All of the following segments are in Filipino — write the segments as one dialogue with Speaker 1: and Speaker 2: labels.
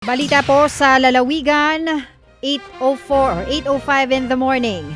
Speaker 1: Balita po sa lalawigan, 8.04 or 8.05 in the morning.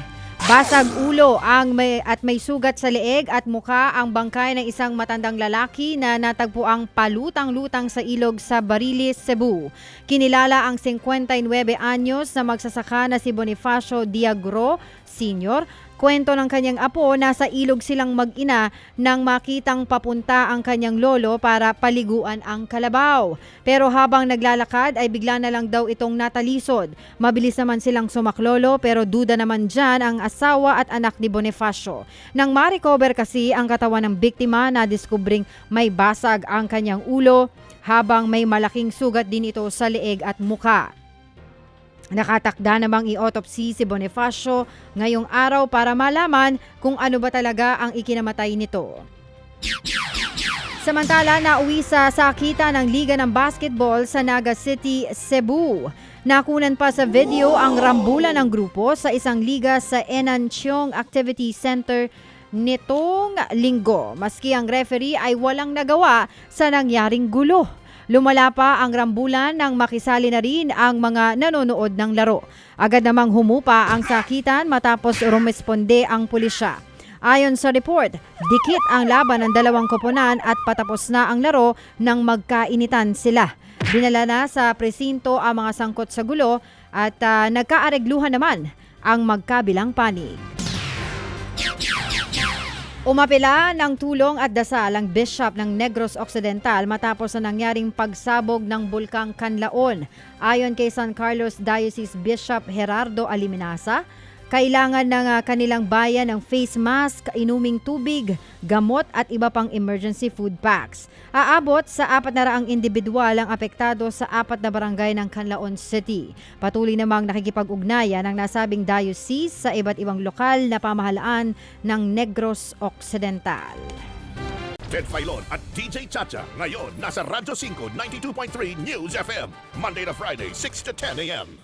Speaker 1: Basag ulo ang may, at may sugat sa leeg at muka ang bangkay ng isang matandang lalaki na natagpuang palutang-lutang sa ilog sa Barilis, Cebu. Kinilala ang 59 anyos na magsasaka na si Bonifacio Diagro Sr. Kwento ng kanyang apo, nasa ilog silang mag-ina nang makitang papunta ang kanyang lolo para paliguan ang kalabaw. Pero habang naglalakad ay bigla na lang daw itong natalisod. Mabilis naman silang sumaklolo pero duda naman dyan ang asawa at anak ni Bonifacio. Nang ma-recover kasi ang katawan ng biktima na diskubring may basag ang kanyang ulo habang may malaking sugat din ito sa leeg at muka. Nakatakda namang i-autopsy si Bonifacio ngayong araw para malaman kung ano ba talaga ang ikinamatay nito. Samantala, nauwi sa sakita ng Liga ng Basketball sa Naga City, Cebu. Nakunan pa sa video ang rambulan ng grupo sa isang liga sa Enancheong Activity Center nitong linggo. Maski ang referee ay walang nagawa sa nangyaring gulo. Lumala pa ang rambulan nang makisali na rin ang mga nanonood ng laro. Agad namang humupa ang sakitan matapos rumesponde ang pulisya. Ayon sa report, dikit ang laban ng dalawang koponan at patapos na ang laro nang magkainitan sila. Dinala na sa presinto ang mga sangkot sa gulo at ah, nagkaaregluhan naman ang magkabilang panig. Umapila ng tulong at dasal ang Bishop ng Negros Occidental matapos na nangyaring pagsabog ng bulkang Kanlaon. Ayon kay San Carlos Diocese Bishop Gerardo Aliminasa, kailangan ng kanilang bayan ng face mask, inuming tubig, gamot at iba pang emergency food packs. Aabot sa apat na raang individual ang apektado sa apat na barangay ng Canlaon City. Patuloy namang nakikipag-ugnayan ang nasabing diocese sa iba't ibang lokal na pamahalaan ng Negros Occidental.
Speaker 2: Ted Filon at DJ Chacha. Ngayon, nasa Radyo 5, 92.3 News FM. Monday to Friday, 6 to 10 a.m.